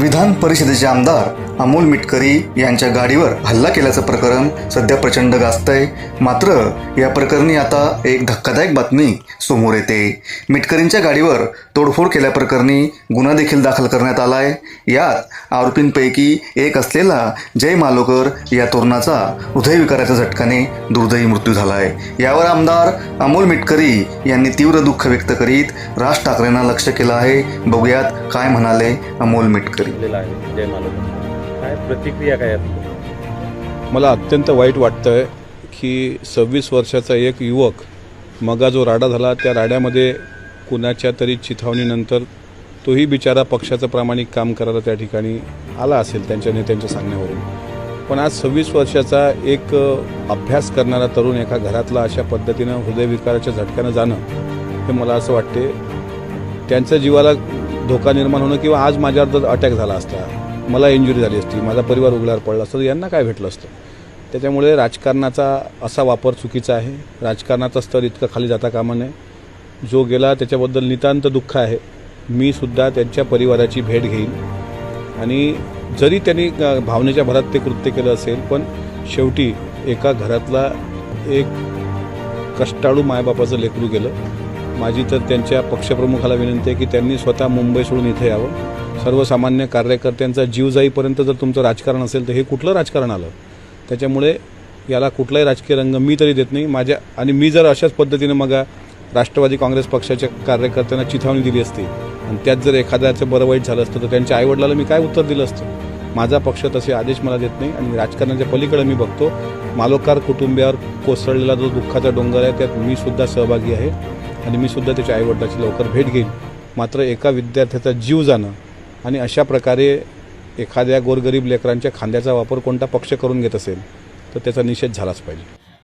विधान परिषदेचे आमदार अमोल मिटकरी यांच्या गाडीवर हल्ला केल्याचं प्रकरण सध्या प्रचंड गाजतंय. मात्र या प्रकरणी आता एक धक्कादायक बातमी समोर येते. मिटकरींच्या गाडीवर तोडफोड केल्याप्रकरणी गुन्हा देखील दाखल करण्यात आलाय. यात आरोपींपैकी एक असलेला जय मालोकर या तरुणाचा हृदयविकाराच्या झटकाने दुर्दैवी मृत्यू झालाय. यावर आमदार अमोल मिटकरी यांनी तीव्र दुःख व्यक्त करीत राज ठाकरेंना लक्ष केलं आहे. बघूयात काय म्हणाले अमोल मिटकरी. दिलेला आहे जय मालक काय प्रतिक्रिया काय मला अत्यंत वाईट वाटतं की सव्वीस वर्षाचा एक युवक मगा जो राडा झाला त्या राड्यामध्ये कुणाच्या तरी चिथावणीनंतर तोही बिचारा पक्षाचं प्रामाणिक काम करायला त्या ठिकाणी आला असेल त्यांच्या नेत्यांच्या सांगण्यावरून. पण आज सव्वीस वर्षाचा एक अभ्यास करणारा तरुण एका घरातला अशा पद्धतीनं हृदयविकाराच्या झटक्यानं जाणं हे मला असं वाटते त्यांच्या जीवाला धोका निर्माण होणं किंवा आज माझ्यावर जर अटॅक झाला असता मला इंजुरी झाली असती माझा परिवार उघड्यावर पडला असता तर यांना काय भेटलं असतं? त्याच्यामुळे राजकारणाचा असा वापर चुकीचा आहे. राजकारणाचा स्तर इतकं खाली जाता कामा नये. जो गेला त्याच्याबद्दल नितांत दुःख आहे. मी सुद्धा त्यांच्या परिवाराची भेट घेईन. आणि जरी त्यांनी भावनेच्या भरात ते कृत्य केलं असेल पण शेवटी एका घरातला एक कष्टाळू मायबापाचं लेकरू गेलं. माझी तर त्यांच्या पक्षप्रमुखाला विनंती आहे की त्यांनी स्वतः मुंबई सोडून इथे यावं. सर्वसामान्य कार्यकर्त्यांचा जीव जाईपर्यंत जर तुमचं राजकारण असेल तर हे कुठलं राजकारण आलं? त्याच्यामुळे याला कुठलाही राजकीय रंग मी तरी देत नाही. माझ्या आणि मी जर अशाच पद्धतीनं मग राष्ट्रवादी काँग्रेस पक्षाच्या कार्यकर्त्यांना चिथावणी दिली असती आणि त्यात जर एखाद्याचं बरं वाईट झालं असतं तर त्यांच्या आईवडिलाला मी काय उत्तर दिलं असतं? माझा पक्ष तसे आदेश मला देत नाही आणि राजकारणाच्या पलीकडे मी बघतो. मालोकार कुटुंबियावर कोसळलेला जो दुःखाचा डोंगर आहे त्यात मी सुद्धा सहभागी आहे. आणि मी सुद्धा त्याच्या आईवडिलाची लवकर भेट घेईन. मात्र एका विद्यार्थ्याचा जीव जाणं आणि अशा प्रकारे एखाद्या गोरगरीब लेकरांच्या खांद्याचा वापर कोणता पक्ष करून घेत असेल तर त्याचा निषेध झालाच पाहिजे.